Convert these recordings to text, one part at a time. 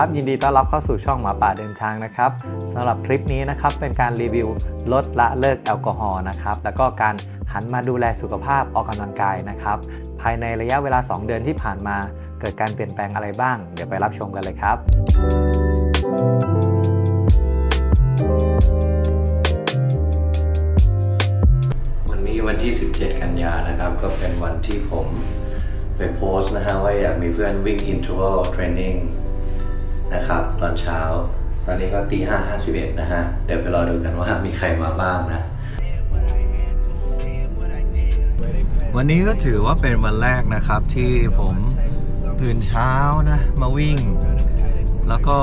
ครับ ยินดีต้อนรับเข้าสู่ช่องหมาป่าเดินช้างนะครับสำหรับคลิปนี้นะครับเป็นการรีวิวลดละเลิกแอลกอฮอล์นะครับแล้วก็การหันมาดูแลสุขภาพออกกำลังกายนะครับ ภายในระยะเวลา 2 เดือนที่ผ่านมา เกิดการเปลี่ยนแปลงอะไรบ้าง เดี๋ยวไปรับชมกันเลยครับวันนี้วันที่ 17 กันยานะครับ ก็เป็นวันที่ผมไปโพสต์นะฮะว่าอยากมีเพื่อนวิ่ง interval training นะครับ ตอนเช้า ตอนนี้ก็ตีห้าห้าสิบเอ็ดนะฮะ เดี๋ยวไปรอดูกันว่ามีใครมาบ้างนะ วันนี้ก็ถือว่าเป็นวันแรกนะครับที่ผมตื่นเช้านะมาวิ่ง แล้วก็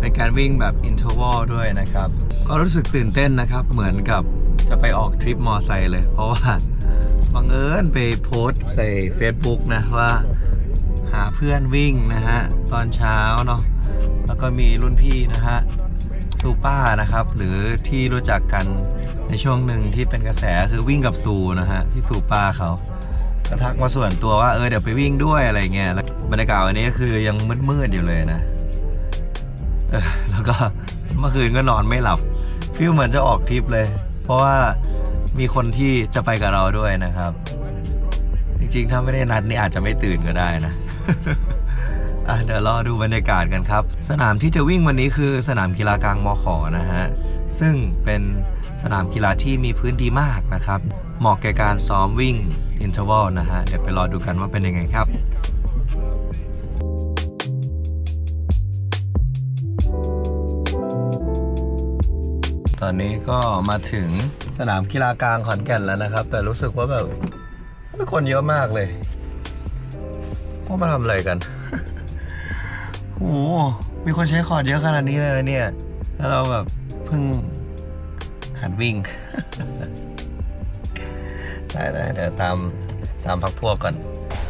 เป็นการวิ่งแบบ interval ด้วยนะครับ ก็รู้สึกตื่นเต้นนะครับ เหมือนกับจะไปออกทริปมอไซค์เลย เพราะว่าบังเอิญไปโพสต์ใส่ Facebook นะว่าาเพื่อนวิ่งนะฮะตอนเช้าเนาะแล้วก็มีรุ่นพี่นะฮะซูป้านะครับ หรือที่รู้จักกันในช่วงหนึ่งที่เป็นกระแสคือวิ่งกับซูนะฮะพี่ซูป้าเขาก็ทักมาส่วนตัวว่าเออเดี๋ยวไปวิ่งด้วยอะไรเงี้ยแล้วบรรยากาศวันนี้ก็คือยังมืดๆอยู่เลยนะเออแล้วก็เมื่อคืนก็นอนไม่หลับฟีลเหมือนจะออกทริปเลย เพราะว่ามีคนที่จะไปกับเราด้วยนะครับ ริงๆ ถ้าไม่ได้นัดนี่อาจจะไม่ตื่นก็ได้นะอะเดี๋ยวรอดูบรรยากาศกันครับ สนามที่จะวิ่งวันนี้คือสนามกีฬากลางมอขอนะฮะ ซึ่งเป็นสนามกีฬาที่มีพื้นดีมากนะครับ เหมาะแก่การซ้อมวิ่งอินเทอร์วัลนะฮะ เดี๋ยวไปรอดูกันว่าเป็นยังไงครับตอนนี้ก็มาถึงสนามกีฬากลางขอนแก่นแล้วนะครับ แต่รู้สึกว่าแบบ คนเยอะมากเลยพวกมาทำอะไรกันโอ้โหมีคนใช้คอร์ดเยอะขนาดนี้เลยเนี่ย แล้วเราแบบเพิ่งหัดวิ่ง ได้ได้เดี๋ยวตามตามพักพวกก่อน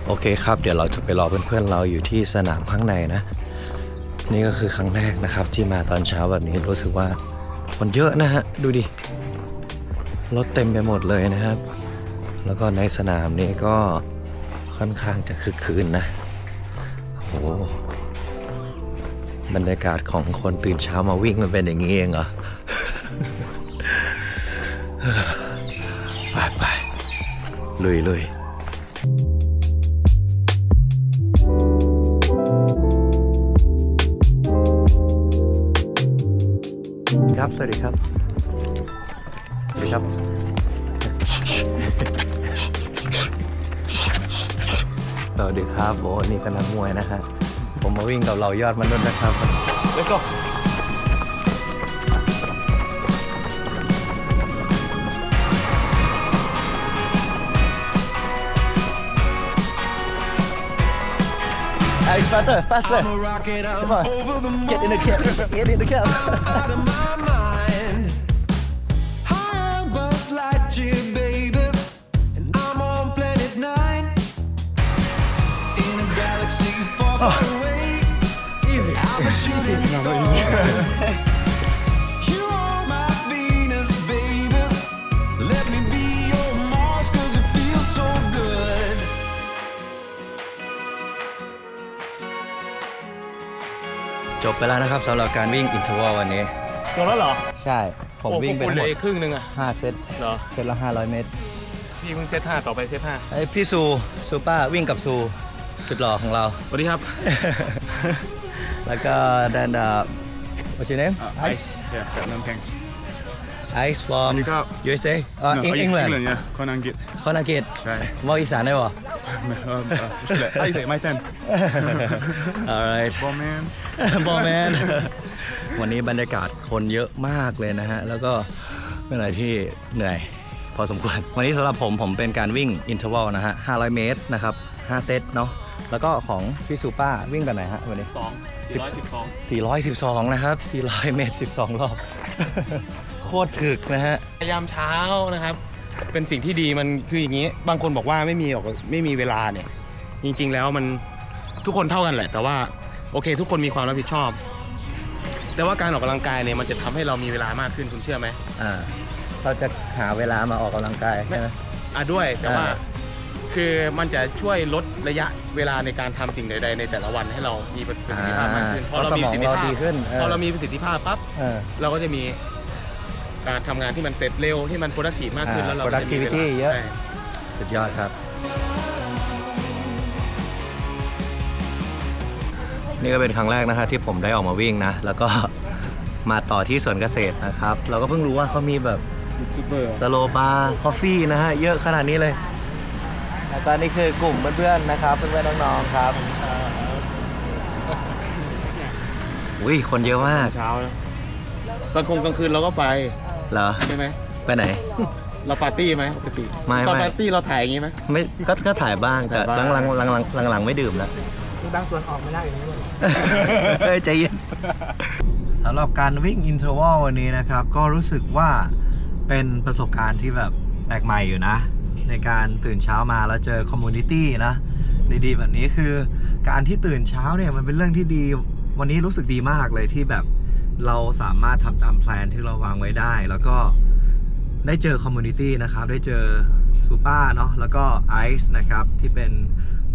โอเคครับ เดี๋ยวเราจะไปรอเพื่อนๆเราอยู่ที่สนามข้างในนะ นี่ก็คือครั้งแรกนะครับ ที่มาตอนเช้าแบบนี้รู้สึกว่าคนเยอะนะฮะ ดูดิ รถเต็มไปหมดเลยนะครับ แล้วก็ในสนามนี้ก็ค่อนข้างจะคึกคืนนะโอ้โหบรรยากาศของคนตื่นเช้ามาวิ่งมันเป็นอย่างนี้เองเหรอไปไปลุยลุยครับ สวัสดีครับ สวัสดีครับ สวัสดีครับโบนี่เป็นนักมวยนะฮะ ผมมาวิ่งกับเรายอดมนุษย์นะครับ Let's go ไอ้ faster faster I'm a rocket, I'm Come on. over the moon. get in the cab get in the cab Let me be your Mars, 'cause it feels so good. จบไปแล้วนะครับสำหรับการวิ่งอินเทอร์วลวันนี้ จบแล้วเหรอ ใช่ ผมโอ้วิ่งพไปวกคุณทั้งหเหมลืดออีกครึ่งหนึงอะ5เซตเหรอ เซตละ500 เมตร พี่เพิ่งเซตห้าต่อไปเซตห้าไอ้พี่ซูซูป้าวิ่งกับซู สุดหล่อของเรา สวัสดีครับ แล้วก็ดันดา What's your name Ice. Yeah, Vietnam Peng. Ice from You got- USA อ่า No, Eng- oh, England England, yeah. Conan Git. คนอังกฤษใช่ว่าอีสานได้ป่ะ Um, uh, just let- I say my turn. alright Ball man. บอแมน วันนี้บรรยากาศคนเยอะมากเลยนะฮะ แล้วก็เป็นอะไรที่เหนื่อยพอสมควร วันนี้สำหรับผมผมเป็นการวิ่งอินเทอร์วัลนะฮะ 500 เมตรนะครับ 5 เซตเนาะ แล้วก็ของพี่ซูป้าวิ่งแบบไหนฮะวันนี้ สองสี่ร้อยสิบสอง412 นะครับ 400 เมตร 12 รอบ โคตรถึกนะฮะยามเช้านะครับ เป็นสิ่งที่ดีมันคืออย่างนี้ บางคนบอกว่าไม่มีออกไม่มีเวลาเนี่ย จริง ๆ แล้วมันทุกคนเท่ากันแหละ แต่ว่าโอเค ทุกคนมีความรับผิดชอบ แต่ว่าการออกกำลังกายเนี่ยมันจะทำให้เรามีเวลามากขึ้นคุณเชื่อไหม อ่า เราจะหาเวลามาออกกำลังกายใช่ไหม อะด้วยแต่ว่าอ่า คคือมันจะช่วยลดระยะเวลาในการทำสิ่งใด ๆ ในแต่ละวันให้เรามีประสิทธิภาพมากขึ้นอ่าพอเรามีประสิทธิภาพเพราะสมองเราดีขึ้นเออ พอเรามีประสิทธิภาพปั๊บเออเราก็จะมีการทำงานที่มันเสร็จเร็วที่มัน productive มากขึ้นอ่าแล้วเราก็จะมีเวลา productivity เยอะ ใช่ สุดยอดครับ นี่ก็เป็นครั้งแรกนะฮะที่ผมได้ออกมาวิ่งนะ แล้วก็ มาต่อที่สวนเกษตรนะครับ เราก็เพิ่งรู้ว่าเขามีแบบ Super. สโลบาร์ คอฟฟี่นะฮะ เยอะขนาดนี้เลย แล้วก็นี่คือกลุ่มเพื่อนๆนะครับ เพื่อนๆน้องๆครับอุ้ยคนเยอะมากเช้านะกลางคงกลางคืนเราก็ไปเหรอใช่ไหมไปไหน เราปาร์ตี้ไหมปกติไม่ตอนไม่ปาร์ตี้เราถ่ายอย่างงี้ไหม ไม่ก็ก็ถ่ายบ้างแต่ถ่ายบ้างหลังๆหลังๆหลังๆไม่ดื่มแล้วมีบางส่วนออกไม่ได้อย่างนี้เลยเฮ้ยใจเย็นสำหรับการวิ่งอินเทอร์วลวันนี้นะครับ ก็รู้สึกว่าเป็นประสบการณ์ที่แบบแปลกใหม่อยู่นะ ในการตื่นเช้ามาแล้วเจอคอมมูนิตี้นะดีๆแบบนี้คือการที่ตื่นเช้าเนี่ยมันเป็นเรื่องที่ดี วันนี้รู้สึกดีมากเลยที่แบบเราสามารถทำตามแพลนที่เราวางไว้ได้ แล้วก็ได้เจอคอมมูนิตี้นะครับ ได้เจอซูเปอร์เนาะแล้วก็ไอซ์นะครับ ที่เป็น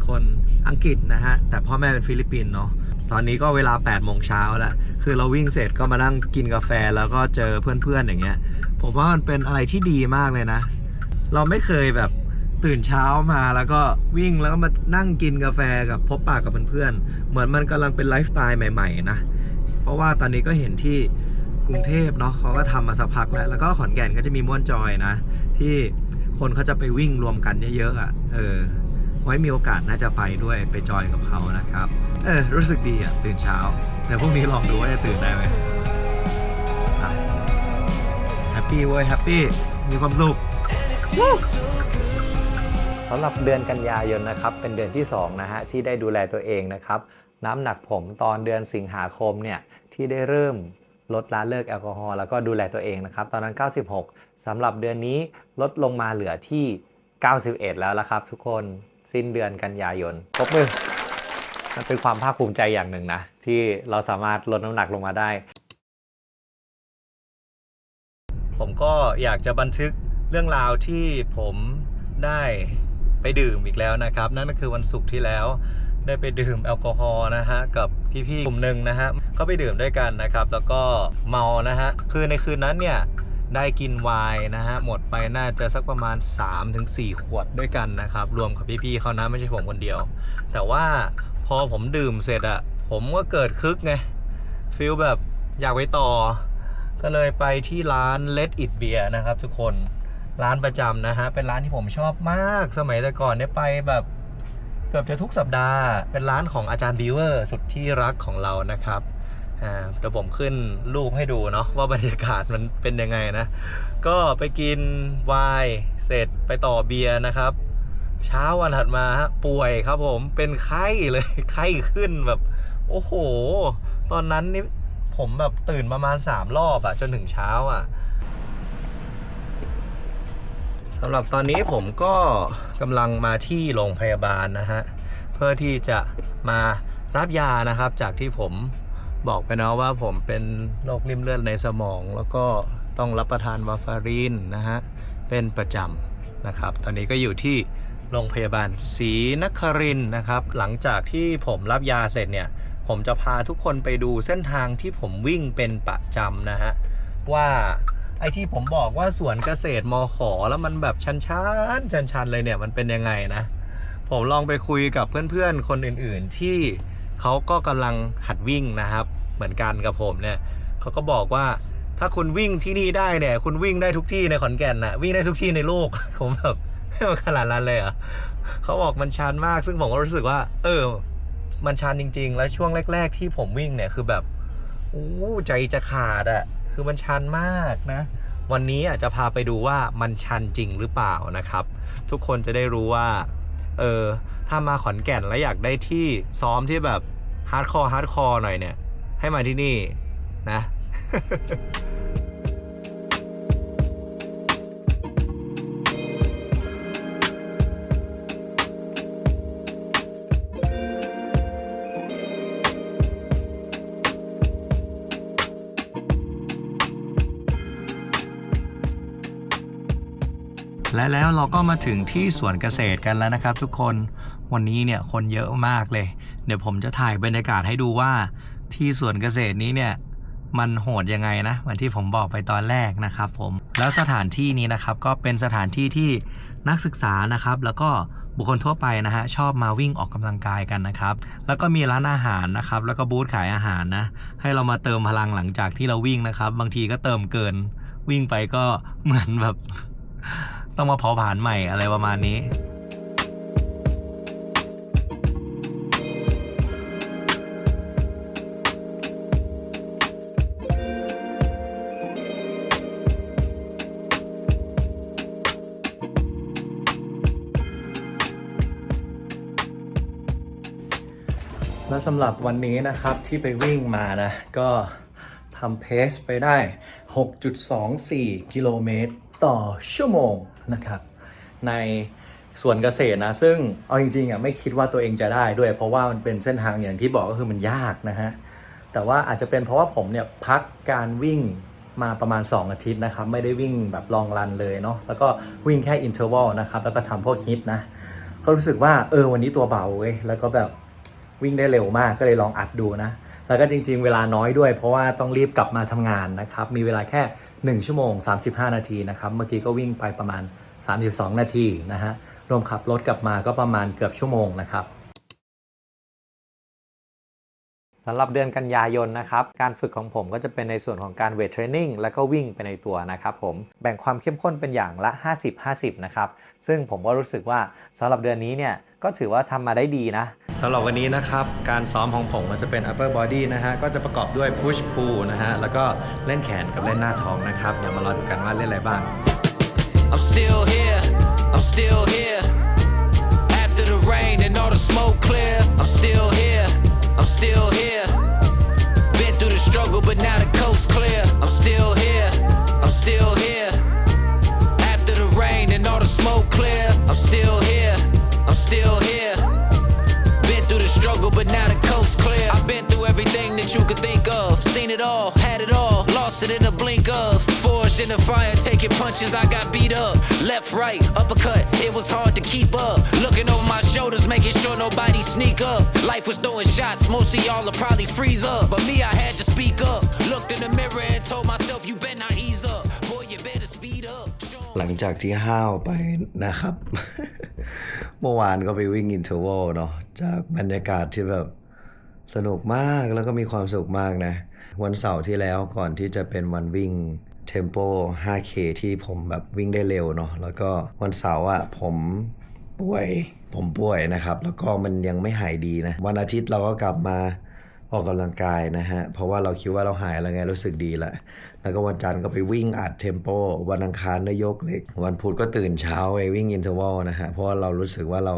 คนอังกฤษนะฮะ แต่พ่อแม่เป็นฟิลิปปินส์เนาะตอนนี้ก็เวลา8โมงเช้าแล้ว คือเราวิ่งเสร็จก็มานั่งกินกาแฟแล้วก็เจอเพื่อนๆอย่างเงี้ย ผมว่ามันเป็นอะไรที่ดีมากเลยนะ เราไม่เคยแบบตื่นเช้ามาแล้วก็วิ่งแล้วก็มานั่งกินกาแฟกับพบปะกับเพื่อนๆเหมือนมันกำลังเป็นไลฟ์สไตล์ใหม่ๆนะ เพราะว่าตอนนี้ก็เห็นที่กรุงเทพเนาะเขาก็ทำมาสักพักแล้ว แล้วก็ขอนแก่นก็จะมีม่วนจอยนะ ที่คนเขาจะไปวิ่งรวมกันเยอะๆอะเออ ไว้มีโอกาสน่าจะไปด้วยไปจอยกับเขานะครับ เออ รู้สึกดีอะ ตื่นเช้าแต่พรุ่งนี้ลองดูว่าจะตื่นได้ไหมแฮปปี้เว้ยแฮปปี้มีความสุข สำหรับเดือนกันยายนนะครับ เป็นเดือนที่2นะฮะที่ได้ดูแลตัวเองนะครับ น้ำหนักผมตอนเดือนสิงหาคมเนี่ยที่ได้เริ่มลดละเลิกแอลกอฮอล์แล้วก็ดูแลตัวเองนะครับ ตอนนั้น 96สำหรับเดือนนี้ลดลงมาเหลือที่ 91 แล้วละครับทุกคนสิ้นเดือนกันยายนปรบมือมันเป็นความภาคภูมิใจอย่างหนึ่งนะ ที่เราสามารถลดน้ำหนักลงมาได้ ผมก็อยากจะบันทึก เรื่องราวที่ผมได้ไปดื่มอีกแล้วนะครับ นั่นก็คือวันศุกร์ที่แล้วได้ไปดื่มแอลกอฮอล์นะฮะกับพี่ๆกลุ่มหนึ่งนะฮะก็ไปดื่มด้วยกันนะครับ แล้วก็เมานะฮะคือในคืนนั้นเนี่ยได้กินไวน์นะฮะหมดไปน่าจะสักประมาณ 3-4 ขวดด้วยกันนะครับ รวมกับพี่ๆเขานะไม่ใช่ผมคนเดียว แต่ว่าพอผมดื่มเสร็จอะผมก็เกิดคึกไงฟีลแบบอยากไปต่อ ก็เลยไปที่ร้าน Let It Beer นะครับทุกคน ร้านประจำนะฮะ เป็นร้านที่ผมชอบมาก สมัยแต่ก่อนเนี่ยไปแบบเกือบจะทุกสัปดาห์ เป็นร้านของอาจารย์บิวเวอร์สุดที่รักของเรานะครับเดี๋ยวผมขึ้นรูปให้ดูเนาะว่าบรรยากาศมันเป็นยังไงนะ ก็ไปกินไวน์เสร็จไปต่อเบียร์นะครับ เช้าวันถัดมาฮะป่วยครับผมเป็นไข้เลยไข้ขึ้นแบบ โอ้โห ตอนนั้นนี่ผมแบบตื่นประมาณ3รอบอะจนถึงเช้าอะ สำหรับตอนนี้ผมก็กำลังมาที่โรงพยาบาลนะฮะ เพื่อที่จะมารับยานะครับ จากที่ผมบอกไปเนาะว่าผมเป็นโรคริ่มเลือดในสมอง แล้วก็ต้องรับประทานวาฟารินนะฮะ เป็นประจำนะครับ ตอนนี้ก็อยู่ที่โรงพยาบาลศรีนครินทร์นะครับ หลังจากที่ผมรับยาเสร็จเนี่ย ผมจะพาทุกคนไปดูเส้นทางที่ผมวิ่งเป็นประจำนะฮะว่า ไอที่ผมบอกว่าสวนเกษตรมขอแล้วมันแบบชันชันชันชันเลยเนี่ยมันเป็นยังไงนะ ผมลองไปคุยกับเพื่อนๆคนอื่นๆที่เขาก็กำลังหัดวิ่งนะครับ เหมือนกันกับผมเนี่ยเขาก็บอกว่าถ้าคุณวิ่งที่นี่ได้เนี่ย คุณวิ่งได้ทุกที่ในขอนแก่นนะวิ่งได้ทุกที่ในโลกผมแบบมันขนาดนั้นเลยเหรอะเขาบอกมันชันมากซึ่งผมก็รู้สึกว่า เออ มันชันจริง ๆ แล้วช่วงแรก ๆ ที่ผมวิ่งเนี่ยคือแบบโอ้ใจจะขาดอะ คือมันชันมากนะ วันนี้อาจจะพาไปดูว่ามันชันจริงหรือเปล่านะครับ ทุกคนจะได้รู้ว่า เออ ถ้ามาขอนแก่นแล้วอยากได้ที่ซ้อมที่แบบฮาร์ดคอร์ฮาร์ดคอร์หน่อยเนี่ย ให้มาที่นี่นะ และแล้วเราก็มาถึงที่สวนเกษตรกันแล้วนะครับ ทุกคนวันนี้เนี่ยคนเยอะมากเลย เดี๋ยวผมจะถ่ายบรรยากาศให้ดูว่าที่สวนเกษตรนี้เนี่ยมันโหดยังไงนะเหมือนที่ผมบอกไปตอนแรกนะครับผมแล้วสถานที่นี้นะครับก็เป็นสถานที่ที่นักศึกษานะครับ แล้วก็บุคคลทั่วไปนะฮะชอบมาวิ่งออกกำลังกายกันนะครับ แล้วก็มีร้านอาหารนะครับ แล้วก็บูธขายอาหารนะให้เรามาเติมพลังหลังจากที่เราวิ่งนะครับ บางทีก็เติมเกินวิ่งไปก็เหมือนแบบ ต้องมาเผาผลาญใหม่อะไรประมาณนี้ แล้วสำหรับวันนี้นะครับที่ไปวิ่งมานะ ก็ทำเพสไปได้ 6.24 กิโลเมตรต่อชั่วโมง นะครับ ในสวนเกษตรนะซึ่งเอาจริงๆอะไม่คิดว่าตัวเองจะได้ด้วย เพราะว่ามันเป็นเส้นทางอย่างที่บอกก็คือมันยากนะฮะแต่ว่าอาจจะเป็นเพราะว่าผมเนี่ยพักการวิ่งมาประมาณ 2 อาทิตย์นะครับ ไม่ได้วิ่งแบบลองรันเลยเนาะแล้วก็วิ่งแค่อินเทอร์วลนะครับแล้วก็ทำพวกฮิตนะก็รู้สึกว่าเออวันนี้ตัวเบาเว้ยแล้วก็แบบวิ่งได้เร็วมากก็เลยลองอัดดูนะ แล้วก็จริง ๆ เวลาน้อยด้วย เพราะว่าต้องรีบกลับมาทำงานนะครับ มีเวลาแค่ 1 ชั่วโมง 35 นาทีนะครับ เมื่อกี้ก็วิ่งไปประมาณ 32 นาทีนะฮะ รวมขับรถกลับมาก็ประมาณเกือบชั่วโมงนะครับสำหรับเดือนกันยายนนะครับ การฝึกของผมก็จะเป็นในส่วนของการเวทเทรนนิ่งแล้วก็วิ่งไปในตัวนะครับผม แบ่งความเข้มข้นเป็นอย่างละ 50-50 นะครับ ซึ่งผมก็รู้สึกว่าสำหรับเดือนนี้เนี่ย ก็ถือว่าทำมาได้ดีนะ สำหรับวันนี้นะครับ การซ้อมของผมก็จะเป็น upper body นะฮะ ก็จะประกอบด้วย push pull นะฮะ แล้วก็เล่นแขนกับเล่นหน้าท้องนะครับ เดี๋ยวมารอดูกันว่าเล่นอะไรบ้าง I'm still here, I'm still here. After the rain and all the smoke clear, I'm still the fire, taking punches, I got beat up. Left, right, uppercut, it was hard to keep up. Looking over my shoulders, making sure nobody sneak up. Life was throwing shots, most of y'all will probably freeze up. But me, I had to speak up. Looked in the mirror and told myself, you better not ease up. Boy, you better speed up. หลังจากที่ห้าวไปนะครับ เมื่อวานก็ไปวิ่งอินเทอร์วลเนาะจากบรรยากาศที่แบบสนุกมากแล้วก็มีความสุขมากนะ วันเสาร์ที่แล้วก่อนที่จะเป็นวันวิ่ง เทมโป 5K ที่ผมแบบวิ่งได้เร็วเนาะแล้วก็วันเสาร์อะผมป่วย ผมป่วยนะครับ แล้วก็มันยังไม่หายดีนะ วันอาทิตย์เราก็กลับมาออกกำลังกายนะฮะ เพราะว่าเราคิดว่าเราหายแล้วไงรู้สึกดีล้วแล้วก็วันจันทร์ก็ไปวิ่งอัดเทมโป วันอังคารได้ยกเล็ก วันพุธก็ตื่นเช้าไปวิ่งอินเทอร์วลนะฮะ เพราะว่าเรารู้สึกว่าเรา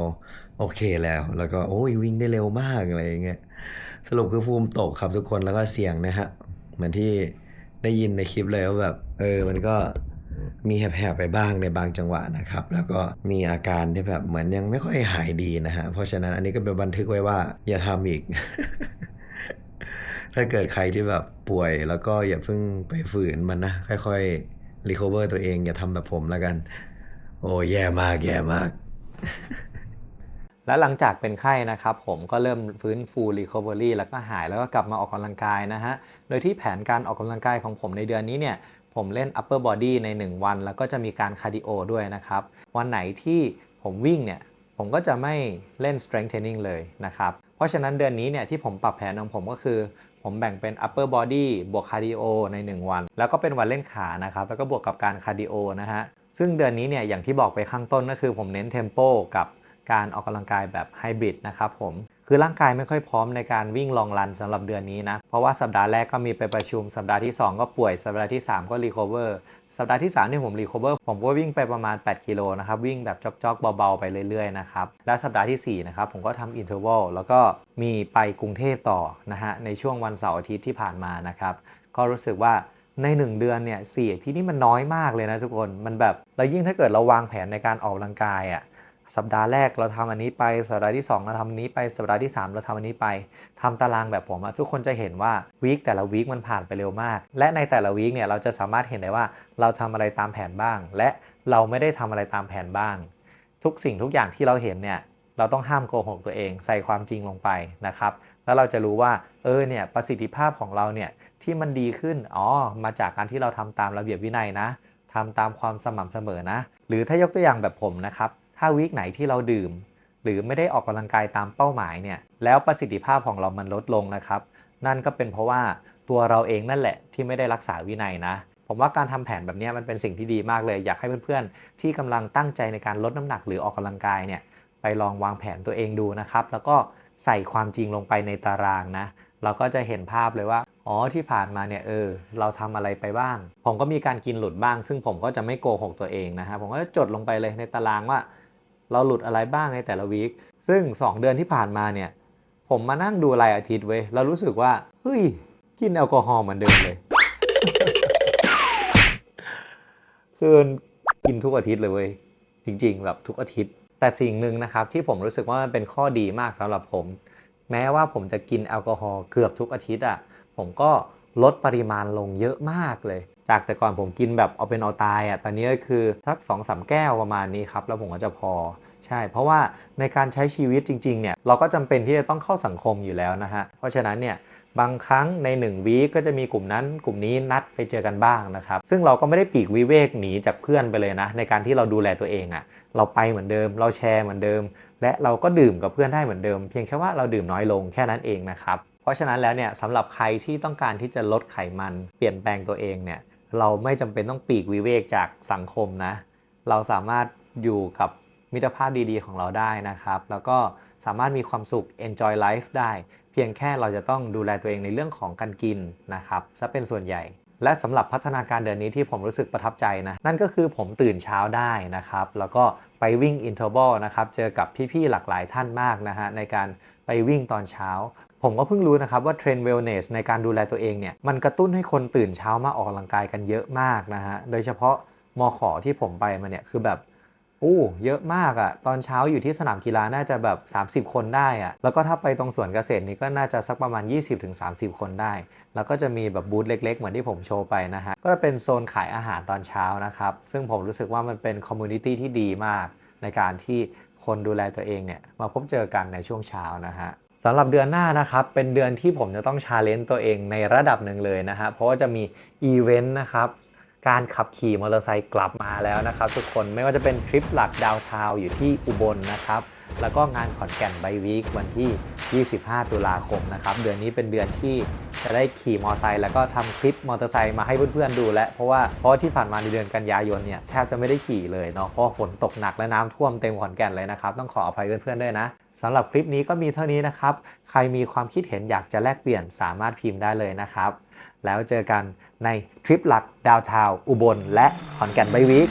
โอเคแล้ว แล้วก็โอ้ยวิ่งได้เร็วมากอะไรอย่างเงี้ย สรุปคือภูมิตกครับทุกคน แล้วก็เสี่ยงนะฮะ เหมือนที่ ได้ยินในคลิปเลยว่าแบบเออมันก็มีแหบๆไปบ้างในบางจังหวะนะครับ แล้วก็มีอาการที่แบบเหมือนยังไม่ค่อยหายดีนะฮะเพราะฉะนั้นอันนี้ก็เป็นบันทึกไว้ว่า อย่าทำอีก ถ้าเกิดใครที่แบบป่วย แล้วก็อย่าเพิ่งไปฝืนมันนะค่อยๆรีค o เวอร์ตัวเอง อย่าทำแบบผมแล้วกัน โอ้แย่มากแย่มาก และหลังจากเป็นไข้นะครับผมก็เริ่มฟื้นฟู Recovery แล้วก็หายแล้วก็กลับมาออกกำลังกายนะฮะ โดยที่แผนการออกกำลังกายของผมในเดือนนี้เนี่ยผมเล่น upper body ใน 1 วัน แล้วก็จะมีการคาร์ดิโอด้วยนะครับ วันไหนที่ผมวิ่งเนี่ยผมก็จะไม่เล่น strength training เลยนะครับ เพราะฉะนั้นเดือนนี้เนี่ยที่ผมปรับแผนของผมก็คือ ผมแบ่งเป็น upper body บวกคาร์ดิโอใน 1 วัน แล้วก็เป็นวันเล่นขานะครับ แล้วก็บวกกับการคาร์ดิโอนะฮะ ซึ่งเดือนนี้เนี่ยอย่างที่บอกไปข้างต้นก็คือผมเน้นเทมโปกับ การออกกำลังกายแบบไฮบริดนะครับผมคือร่างกายไม่ค่อยพร้อมในการวิ่งลองรันสำหรับเดือนนี้นะ เพราะว่าสัปดาห์แรกก็มีไปประชุม สัปดาห์ที่ 2 ก็ป่วย สัปดาห์ที่ 3 ก็รีคอเวอร์สัปดาห์ที่3ที่ผมรีคอเวอร์ผมก็วิ่งไปประมาณ 8 กิโลนะครับ วิ่งแบบจอกๆ เบาๆ ไปเรื่อยๆ นะครับ และสัปดาห์ที่4นะครับผมก็ทำอินเทอร์วลแล้วก็มีไปกรุงเทพต่อนะฮะในช่วงวันเสาร์อาทิตย์ที่ผ่านมานะครับก็รู้สึกว่าใน 1 เดือนเนี่ยสี่ที่นี่มันน้อยมากเลยนะทุกคนมันแบบแล้วยิ่งถ้าเกิดเราวางแผนในการออกกำลังกายอะ่ะ สัปดาห์แรกเราทำอันนี้ไปสัปดาห์ที่ 2 เราทำอันนี้ไปสัปดาห์ที่ 3 เราทำอันนี้ไปทำตารางแบบผมทุกคนจะเห็นว่าวีคแต่ละวีคมันผ่านไปเร็วมาก และในแต่ละวีคเนี่ยเราจะสามารถเห็นได้ว่าเราทำอะไรตามแผนบ้าง และเราไม่ได้ทำอะไรตามแผนบ้าง ทุกสิ่งทุกอย่างที่เราเห็นเนี่ยเราต้องห้ามโกหกตัวเอง ใส่ความจริงลงไปนะครับแล้วเราจะรู้ว่าเออเนี่ยประสิทธิภาพของเราเนี่ยที่มันดีขึ้นอ๋อมาจากการที่เราทำตามระเบียบวินัยนะทำตามความสม่ำเสมอนะ หรือถ้ายกตัวอย่างแบบผมนะครับ ถ้าวีคไหนที่เราดื่ม หรือไม่ได้ออกกำลังกายตามเป้าหมายเนี่ยแล้วประสิทธิภาพของเรามันลดลงนะครับ นั่นก็เป็นเพราะว่าตัวเราเองนั่นแหละที่ไม่ได้รักษาวินัยนะผมว่าการทำแผนแบบนี้มันเป็นสิ่งที่ดีมากเลย อยากให้เพื่อนๆ ที่กำลังตั้งใจในการลดน้ำหนักหรือออกกำลังกายเนี่ยไปลองวางแผนตัวเองดูนะครับ แล้วก็ใส่ความจริงลงไปในตารางนะ เราก็จะเห็นภาพเลยว่า อ๋อที่ผ่านมาเนี่ยเออ เราทำอะไรไปบ้าง ผมก็มีการกินหลุดบ้าง ซึ่งผมก็จะไม่โกหกตัวเองนะฮะผมก็จะจดลงไปเลยในตารางว่า เราหลุดอะไรบ้างในแต่ละวีคซึ่ง 2 เดือนที่ผ่านมาเนี่ย ผมมานั่งดูรายอาทิตย์เว้ยเรารู้สึกว่าเฮ้ย กินแอลกอฮอล์เหมือนเดิมเลยคือกินทุกอาทิตย์เลยเว้ยจริง ๆ แบบทุกอาทิตย์ แต่สิ่งหนึ่งนะครับ ที่ผมรู้สึกว่ามันเป็นข้อดีมากสำหรับผม แม้ว่าผมจะกินแอลกอฮอล์เกือบทุกอาทิตย์อะผมก็ลดปริมาณลงเยอะมากเลย จากแต่ก่อนผมกินแบบเอาเป็นเอาตายอะตอนนี้ก็คือทักสองสามแก้วประมาณนี้ครับแล้วผมก็จะพอใช่ เพราะว่าในการใช้ชีวิตจริงๆเนี่ยเราก็จำเป็นที่จะต้องเข้าสังคมอยู่แล้วนะฮะเพราะฉะนั้นเนี่ยบางครั้งใน1วีก็จะมีกลุ่มนั้นกลุ่มนี้นัดไปเจอกันบ้างนะครับ ซึ่งเราก็ไม่ได้ปีกวิเวกหนีจากเพื่อนไปเลยนะ ในการที่เราดูแลตัวเองอะ่ะเราไปเหมือนเดิม เราแชร์เหมือนเดิม และเราก็ดื่มกับเพื่อนได้เหมือนเดิม เพียงแค่ว่าเราดื่มน้อยลงแค่นั้นเองนะครับ เพราะฉะนั้นแล้วเนี่ยสำหรับใครที่ต้องการที่จะลดไขมันเปลี่ยนแปลงตัวเองเนี่ยเราไม่จำเป็นต้องปีกวิเวกจากสังคมนะ เราสามารถอยู่กับมิตรภาพดีๆ ของเราได้นะครับ แล้วก็สามารถมีความสุข enjoy life ได้ เพียงแค่เราจะต้องดูแลตัวเองในเรื่องของการกินนะครับซะเป็นส่วนใหญ่ และสำหรับพัฒนาการเดือนนี้ที่ผมรู้สึกประทับใจนะ นั่นก็คือผมตื่นเช้าได้นะครับ แล้วก็ไปวิ่งอินเทอร์ l นะครับ เจอกับพี่ๆหลากหลายท่านมากนะฮะในการไปวิ่งตอนเช้า ผมก็เพิ่งรู้นะครับว่าเทรนด์เวลเนสในการดูแลตัวเองเนี่ยมันกระตุ้นให้คนตื่นเช้ามาออกกำลังกายกันเยอะมากนะฮะโดยเฉพาะมอขอที่ผมไปมาเนี่ยคือแบบอู้เยอะมากอะ่ะตอนเช้าอยู่ที่สนามกีฬาน่าจะแบบ 30 คนได้อะ่ะแล้วก็ถ้าไปตรงสวนเกษตรนี่ก็น่าจะสักประมาณ 20-30 คนได้ แล้วก็จะมีแบบบูธเล็ก ๆ เหมือนที่ผมโชว์ไปนะฮะก็จะเป็นโซนขายอาหารตอนเช้านะครับซึ่งผมรู้สึกว่ามันเป็นคอมมูนิตี้ที่ดีมาก ในการที่คนดูแลตัวเองเนี่ยมาพบเจอกันในช่วงเช้านะฮะ สำหรับเดือนหน้านะครับเป็นเดือนที่ผมจะต้องชาเลนจ์ตัวเองในระดับหนึ่งเลยนะฮะเพราะว่าจะมีอีเวนต์นะครับการขับขี่มอเตอร์ไซค์กลับมาแล้วนะครับ ทุกคนไม่ว่าจะเป็นทริปหลักดาวเช้าวอยู่ที่อุบลนะครับ แล้วก็งานขอนแก่นไบวีควันที่ 25 ตุลาคมนะครับ เดือนนี้เป็นเดือนที่ จะได้ขี่มอเตอร์ไซค์แล้วก็ทำคลิปมอเตอร์ไซค์มาให้เพื่อนๆดูและเพราะว่าเพราะที่ผ่านมาในเดือนกันยายนเนี่ยแทบจะไม่ได้ขี่เลยเนาะเพราะฝนตกหนักและน้ำท่วมเต็มขอนแก่นเลยนะครับต้องขออภัยเพื่อนๆด้วยนะสำหรับคลิปนี้ก็มีเท่านี้นะครับ ใครมีความคิดเห็นอยากจะแลกเปลี่ยนสามารถพิมพ์ได้เลยนะครับ แล้วเจอกันในทริปหลักดาวทาวอุบล และขอนแก่นไบวีค